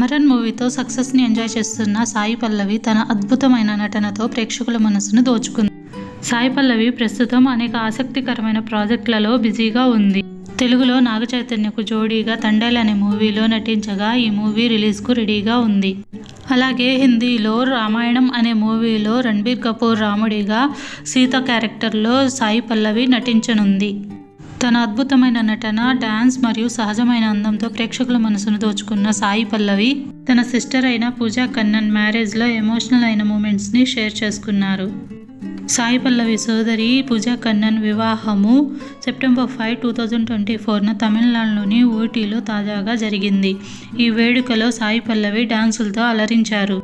అమరన్ మూవీతో సక్సెస్ని ఎంజాయ్ చేస్తున్న సాయి పల్లవి తన అద్భుతమైన నటనతో ప్రేక్షకుల మనసును దోచుకుంది. సాయి పల్లవి ప్రస్తుతం అనేక ఆసక్తికరమైన ప్రాజెక్టులలో బిజీగా ఉంది. తెలుగులో నాగ చైతన్యకు జోడీగా తండేల్ అనే మూవీలో నటించగా ఈ మూవీ రిలీజ్కు రెడీగా ఉంది. అలాగే హిందీలో రామాయణం అనే మూవీలో రణబీర్ కపూర్ రాముడిగా సీత క్యారెక్టర్లో సాయి పల్లవి నటించనుంది. తన అద్భుతమైన నటన డాన్స్ మరియు సహజమైన అందంతో ప్రేక్షకుల మనసును దోచుకున్న సాయి పల్లవి తన సిస్టర్ అయిన పూజా కన్నన్ మ్యారేజ్లో ఎమోషనల్ అయిన మూమెంట్స్ని షేర్ చేసుకున్నారు. సాయి పల్లవి సోదరి పూజా కన్నన్ వివాహము September five two thousand twenty ఫోర్న తమిళనాడులోని ఊటీలో తాజాగా జరిగింది. ఈ వేడుకలో సాయి పల్లవి డాన్సులతో అలరించారు.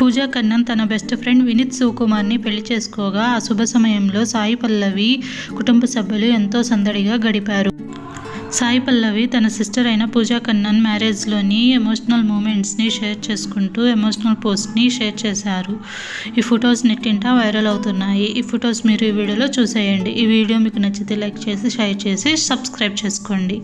పూజా కన్నన్ తన బెస్ట్ ఫ్రెండ్ వినీత్ సుకుమార్ని పెళ్ళి చేసుకోగా ఆ శుభ సమయంలో సాయి పల్లవి కుటుంబ సభ్యులు ఎంతో సందడిగా గడిపారు. సాయి పల్లవి తన సిస్టర్ అయిన పూజా కన్నన్ మ్యారేజ్లోని ఎమోషనల్ మూమెంట్స్ని షేర్ చేసుకుంటూ ఎమోషనల్ పోస్ట్ని షేర్ చేశారు. ఈ ఫొటోస్ నెట్టింటా వైరల్ అవుతున్నాయి. ఈ ఫొటోస్ మీరు ఈ వీడియోలో చూసేయండి. ఈ వీడియో మీకు నచ్చితే లైక్ చేసి షేర్ చేసి సబ్స్క్రైబ్ చేసుకోండి.